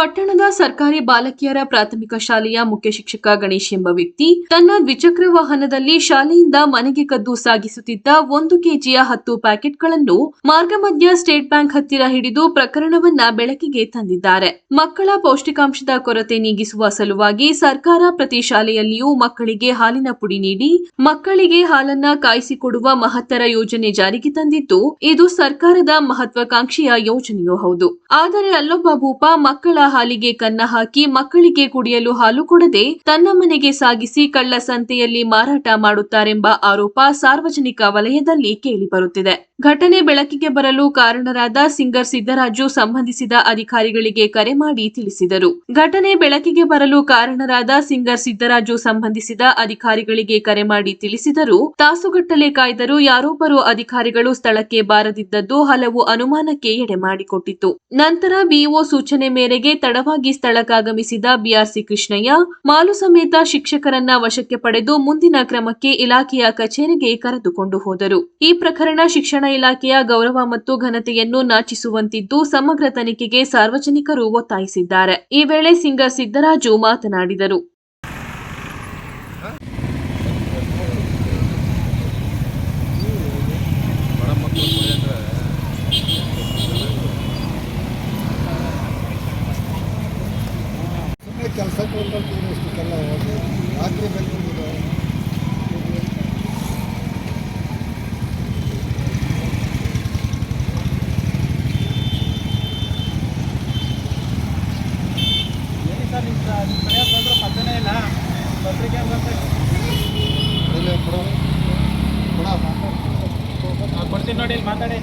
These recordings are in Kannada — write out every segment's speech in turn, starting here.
ಪಟ್ಟಣದ ಸರ್ಕಾರಿ ಬಾಲಕಿಯರ ಪ್ರಾಥಮಿಕ ಶಾಲೆಯ ಮುಖ್ಯ ಶಿಕ್ಷಕ ಗಣೇಶ್ ಎಂಬ ವ್ಯಕ್ತಿ ತನ್ನ ದ್ವಿಚಕ್ರ ವಾಹನದಲ್ಲಿ ಶಾಲೆಯಿಂದ ಮನೆಗೆ ಕದ್ದು ಸಾಗಿಸುತ್ತಿದ್ದ ಒಂದು ಕೆಜಿಯ ಹತ್ತು ಪ್ಯಾಕೆಟ್ಗಳನ್ನು ಮಾರ್ಗ ಮಧ್ಯ ಸ್ಟೇಟ್ ಬ್ಯಾಂಕ್ ಹತ್ತಿರ ಹಿಡಿದು ಪ್ರಕರಣವನ್ನ ಬೆಳಕಿಗೆ ತಂದಿದ್ದಾರೆ. ಮಕ್ಕಳ ಪೌಷ್ಟಿಕಾಂಶದ ಕೊರತೆ ನೀಗಿಸುವ ಸಲುವಾಗಿ ಸರ್ಕಾರ ಪ್ರತಿ ಶಾಲೆಯಲ್ಲಿಯೂ ಮಕ್ಕಳಿಗೆ ಹಾಲಿನ ಪುಡಿ ನೀಡಿ, ಮಕ್ಕಳಿಗೆ ಹಾಲನ್ನ ಕಾಯಿಸಿಕೊಡುವ ಮಹತ್ತರ ಯೋಜನೆ ಜಾರಿಗೆ ತಂದಿದ್ದು, ಇದು ಸರ್ಕಾರದ ಮಹತ್ವಾಕಾಂಕ್ಷೆಯ ಯೋಜನೆಯೂ ಹೌದು. ಆದರೆ ಅಲ್ಲೊಬ್ಬ ಭೂಪ ಮಕ್ಕಳ ಹಾಲಿಗೆ ಕನ್ನ ಹಾಕಿ ಮಕ್ಕಳಿಗೆ ಕುಡಿಯಲು ಹಾಲು ಕೊಡದೆ ತನ್ನ ಮನೆಗೆ ಸಾಗಿಸಿ ಕಳ್ಳ ಸಂತೆಯಲ್ಲಿ ಮಾರಾಟ ಮಾಡುತ್ತಾರೆಂಬ ಆರೋಪ ಸಾರ್ವಜನಿಕ ವಲಯದಲ್ಲಿ ಕೇಳಿಬರುತ್ತಿದೆ. ಘಟನೆ ಬೆಳಕಿಗೆ ಬರಲು ಕಾರಣರಾದ ಸಿಂಗರ್ ಸಿದ್ದರಾಜು ಸಂಬಂಧಿಸಿದ ಅಧಿಕಾರಿಗಳಿಗೆ ಕರೆ ಮಾಡಿ ತಿಳಿಸಿದರು. ಘಟನೆ ಬೆಳಕಿಗೆ ಬರಲು ಕಾರಣರಾದ ಸಿಂಗರ್ ಸಿದ್ದರಾಜು ಸಂಬಂಧಿಸಿದ ಅಧಿಕಾರಿಗಳಿಗೆ ಕರೆ ಮಾಡಿ ತಿಳಿಸಿದರು ತಾಸುಗಟ್ಟಲೆ ಕಾಯ್ದರೂ ಯಾರೊಬ್ಬರು ಅಧಿಕಾರಿಗಳು ಸ್ಥಳಕ್ಕೆ ಬಾರದಿದ್ದದ್ದು ಹಲವು ಅನುಮಾನಕ್ಕೆ ಎಡೆ ಮಾಡಿಕೊಟ್ಟಿತು ನಂತರ ಬಿಇಒ ಸೂಚನೆ ಮೇರೆಗೆ ತಡವಾಗಿ ಸ್ಥಳಕ್ಕಾಗಮಿಸಿದ ಬಿಆರ್ಸಿ ಕೃಷ್ಣಯ್ಯ, ಮಾಲು ಸಮೇತ ಶಿಕ್ಷಕರನ್ನ ವಶಕ್ಕೆ ಪಡೆದು ಮುಂದಿನ ಕ್ರಮಕ್ಕೆ ಇಲಾಖೆಯ ಕಚೇರಿಗೆ ಕರೆದುಕೊಂಡು ಹೋದರು. ಈ ಪ್ರಕರಣ ಶಿಕ್ಷಣ ಇಲಾಖೆಯ ಗೌರವ ಮತ್ತು ಘನತೆಯನ್ನು ನಾಚಿಸುವಂತಿದ್ದು ಸಮಗ್ರ ತನಿಖೆಗೆ ಸಾರ್ವಜನಿಕರು ಒತ್ತಾಯಿಸಿದ್ದಾರೆ. ಈ ವೇಳೆ ಸಿಂಗರ್ ಸಿದ್ದರಾಜು ಮಾತನಾಡಿದರು ಬಡ ಮಕ್ಕಳು ಕುಡಿಯೋಕೆ ಸುಮ್ಮನೆ ಕೆಲಸಕ್ಕೆ ಹೋಗ್ಬೇಕು ಇಷ್ಟಕ್ಕೆಲ್ಲ ಹೋಗಿ ರಾತ್ರಿ ಬೆಂಗಳೂರು ಹೇಳಿ ಸರ್ ನಿಮ್ಮ ನಿಮ್ಮ ಮನೆಯವ್ರು ಬಂದರು ಪತ್ತನೇ ಇಲ್ಲ ಪತ್ರಿಕೆ ಬಂದು ಅಲ್ಲೇ ಕೊಡೋ ಕೊಡ ಕೊಡ್ತೀನಿ ನೋಡಿ ಇಲ್ಲಿ ಮಾತಾಡಿ.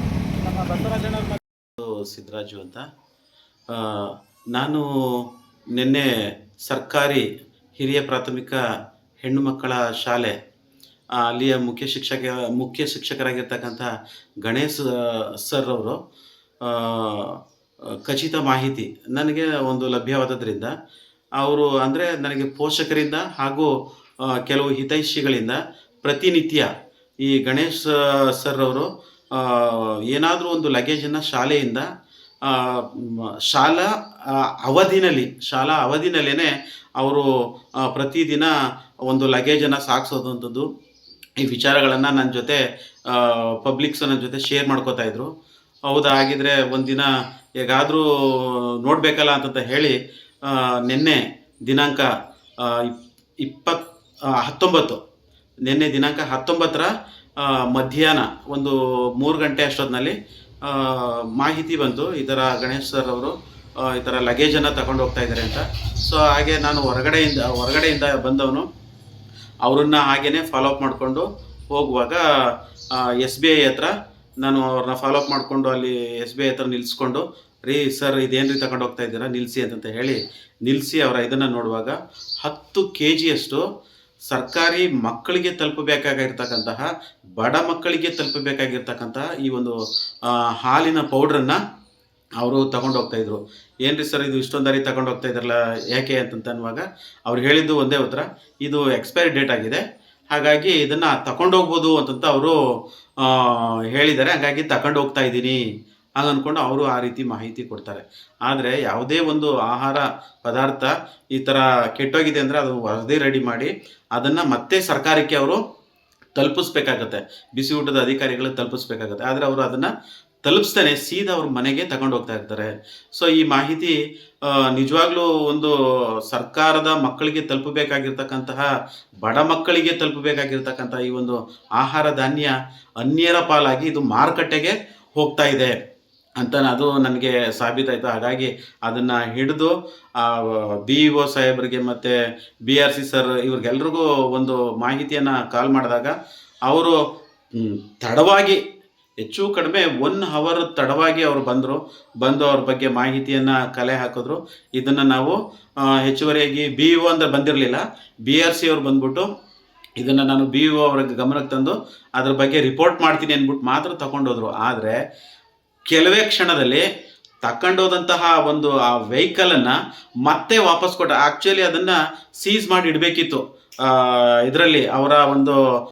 ನಮ್ಮ ಬಸವರಾಜಣ್ಣವ್ರು ಸಿದ್ದರಾಜು ಅಂತ. ಆ, ನಾನು ನಿನ್ನೆ ಸರ್ಕಾರಿ ಹಿರಿಯ ಪ್ರಾಥಮಿಕ ಹೆಣ್ಣು ಮಕ್ಕಳ ಶಾಲೆ ಅಲ್ಲಿಯ ಮುಖ್ಯ ಶಿಕ್ಷಕ, ಮುಖ್ಯ ಶಿಕ್ಷಕರಾಗಿರ್ತಕ್ಕಂಥ ಗಣೇಶ್ ಸರ್ ಅವರು ಖಚಿತ ಮಾಹಿತಿ ನನಗೆ ಒಂದು ಲಭ್ಯವಾದದ್ರಿಂದ ಅವರು ಅಂದರೆ ನನಗೆ ಪೋಷಕರಿಂದ ಹಾಗೂ ಕೆಲವು ಹಿತೈಷಿಗಳಿಂದ ಪ್ರತಿನಿತ್ಯ ಈ ಗಣೇಶ್ ಸರ್ ಅವರು ಏನಾದರೂ ಒಂದು ಲಗೇಜನ್ನು ಶಾಲೆಯಿಂದ ಶಾಲಾ ಅವಧಿನಲ್ಲಿ, ಶಾಲಾ ಅವಧಿನಲ್ಲೇ ಅವರು ಪ್ರತಿದಿನ ಒಂದು ಲಗೇಜನ್ನು ಸಾಗಿಸೋದಂಥದ್ದು ಈ ವಿಚಾರಗಳನ್ನು ನನ್ನ ಜೊತೆ ಪಬ್ಲಿಕ್ಸ್ ನನ್ನ ಜೊತೆ ಶೇರ್ ಮಾಡ್ಕೋತಾ ಇದ್ರು. ಹೌದಾ ಆಗಿದ್ರೆ ಒಂದಿನ ಹೇಗಾದರೂ ನೋಡಬೇಕಲ್ಲ ಅಂತಂತ ಹೇಳಿ ನಿನ್ನೆ ದಿನಾಂಕ ಇಪ್ಪತ್ ಹತ್ತೊಂಬತ್ತು. ನಿನ್ನೆ ದಿನಾಂಕ ಹತ್ತೊಂಬತ್ತರ ಮಧ್ಯಾಹ್ನ ಒಂದು ಮೂರು ಗಂಟೆ ಅಷ್ಟೊತ್ತಿನಲ್ಲಿ ಮಾಹಿತಿ ಬಂತು ಈ ಥರ ಗಣೇಶ್ ಸರ್ ಅವರು ಈ ಥರ ಲಗೇಜನ್ನು ತಗೊಂಡು ಹೋಗ್ತಾ ಇದ್ದಾರೆ ಅಂತ. ಸೊ ಹಾಗೆ ನಾನು ಹೊರಗಡೆಯಿಂದ ಹೊರಗಡೆಯಿಂದ ಬಂದವನು, ಅವರನ್ನ ಹಾಗೇ ಫಾಲೋ ಅಪ್ ಮಾಡಿಕೊಂಡು ಹೋಗುವಾಗ ಎಸ್ ಬಿ ಐ ಹತ್ರ ನಾನು ಅವ್ರನ್ನ ಫಾಲೋ ಅಪ್ ಮಾಡಿಕೊಂಡು ಅಲ್ಲಿ ಎಸ್ ಬಿ ಐ ಹತ್ರ ನಿಲ್ಲಿಸ್ಕೊಂಡು ರೀ ಸರ್ ಇದೇನು ರೀ ತಗೊಂಡು ಹೋಗ್ತಾ ಇದ್ದೀರಾ ನಿಲ್ಲಿಸಿ ಅಂತಂತ ಹೇಳಿ ನಿಲ್ಲಿಸಿ ಅವರ ಇದನ್ನು ನೋಡುವಾಗ ಹತ್ತು ಕೆ ಜಿಯಷ್ಟು ಸರ್ಕಾರಿ ಮಕ್ಕಳಿಗೆ ತಲುಪಬೇಕಾಗಿರ್ತಕ್ಕಂತಹ, ಬಡ ಮಕ್ಕಳಿಗೆ ತಲುಪಬೇಕಾಗಿರ್ತಕ್ಕಂತಹ ಈ ಒಂದು ಹಾಲಿನ ಪೌಡ್ರನ್ನು ಅವರು ತಗೊಂಡು ಹೋಗ್ತಾ ಇದ್ರು. ಏನ್ರಿ ಸರ್ ಇದು ಇಷ್ಟೊಂದು ದಾರಿ ತಗೊಂಡು ಹೋಗ್ತಾ ಇದ್ರಲ್ಲ, ಯಾಕೆ ಅಂತಂತ ಅನ್ನುವಾಗ ಅವ್ರು ಹೇಳಿದ್ದು ಒಂದೇ ಉತ್ತರ, ಇದು ಎಕ್ಸ್ಪೈರಿ ಡೇಟ್ ಆಗಿದೆ. ಹಾಗಾಗಿ ಇದನ್ನು ತಗೊಂಡು ಹೋಗ್ಬೋದು ಅಂತಂತ ಅವರು ಹೇಳಿದ್ದಾರೆ. ಹಾಗಾಗಿ ತಗೊಂಡು ಹೋಗ್ತಾ ಇದ್ದೀನಿ. ಹಾಗೆ ಅಂದ್ಕೊಂಡು ಅವರು ಆ ರೀತಿ ಮಾಹಿತಿ ಕೊಡ್ತಾರೆ. ಆದರೆ ಯಾವುದೇ ಒಂದು ಆಹಾರ ಪದಾರ್ಥ ಈ ಥರ ಕೆಟ್ಟೋಗಿದೆ ಅಂದರೆ ಅದು ವರದಿ ರೆಡಿ ಮಾಡಿ ಅದನ್ನು ಮತ್ತೆ ಸರ್ಕಾರಕ್ಕೆ ಅವರು ತಲುಪಿಸ್ಬೇಕಾಗತ್ತೆ. ಬಿಸಿ ಊಟದ ಅಧಿಕಾರಿಗಳು ತಲುಪಿಸ್ಬೇಕಾಗತ್ತೆ. ಆದರೆ ಅವರು ಅದನ್ನು ತಲುಪಿಸ್ತಾನೆ ಸೀದಾ ಅವ್ರ ಮನೆಗೆ ತಗೊಂಡು ಹೋಗ್ತಾ ಇರ್ತಾರೆ. ಸೊ ಈ ಮಾಹಿತಿ ನಿಜವಾಗ್ಲೂ ಒಂದು ಸರ್ಕಾರದ ಮಕ್ಕಳಿಗೆ ತಲುಪಬೇಕಾಗಿರ್ತಕ್ಕಂತಹ, ಬಡ ಮಕ್ಕಳಿಗೆ ತಲುಪಬೇಕಾಗಿರ್ತಕ್ಕಂತಹ ಈ ಒಂದು ಆಹಾರ ಧಾನ್ಯ ಅನ್ಯರ ಪಾಲಾಗಿ ಇದು ಮಾರುಕಟ್ಟೆಗೆ ಹೋಗ್ತಾ ಇದೆ. ಅಂತ ಅದು ನನಗೆ ಸಾಬೀತಾಯಿತು. ಹಾಗಾಗಿ ಅದನ್ನು ಹಿಡಿದು ಬಿ ಇ ಒ ಸಾಹೇಬರಿಗೆ ಮತ್ತು ಬಿ ಆರ್ ಸಿ ಸರ್ ಇವ್ರಿಗೆಲ್ರಿಗೂ ಒಂದು ಮಾಹಿತಿಯನ್ನು ಕಾಲ್ ಮಾಡಿದಾಗ ಅವರು ತಡವಾಗಿ, ಹೆಚ್ಚು ಕಡಿಮೆ ಒನ್ ಅವರ್ ತಡವಾಗಿ ಅವರು ಬಂದರು. ಬಂದು ಅವ್ರ ಬಗ್ಗೆ ಮಾಹಿತಿಯನ್ನು ಕಲೆ ಹಾಕಿದ್ರು. ಇದನ್ನು ನಾವು ಹೆಚ್ಚುವರಿಯಾಗಿ ಬಿ ಇ ಒ ಅಂದರೆ ಬಂದಿರಲಿಲ್ಲ. ಬಿ ಆರ್ ಸಿ ಅವ್ರು ಬಂದ್ಬಿಟ್ಟು ಇದನ್ನು ನಾನು ಬಿ ಇ ಒ ಅವ್ರಿಗೆ ಗಮನಕ್ಕೆ ತಂದು ಅದ್ರ ಬಗ್ಗೆ ರಿಪೋರ್ಟ್ ಮಾಡ್ತೀನಿ ಅಂದ್ಬಿಟ್ಟು ಮಾತ್ರ ತಗೊಂಡೋದ್ರು. ಆದರೆ ಕೆಲವೇ ಕ್ಷಣದಲ್ಲಿ ತಕ್ಕೊಂಡೋದಂತಹ ಒಂದು ಆ ವೆಹಿಕಲನ್ನು ಮತ್ತೆ ವಾಪಸ್ ಕೊಟ್ಟ ಆ್ಯಕ್ಚುಲಿ ಅದನ್ನು ಸೀಸ್ ಮಾಡಿ ಇಡಬೇಕಿತ್ತು. ಇದರಲ್ಲಿ ಅವರ ಒಂದು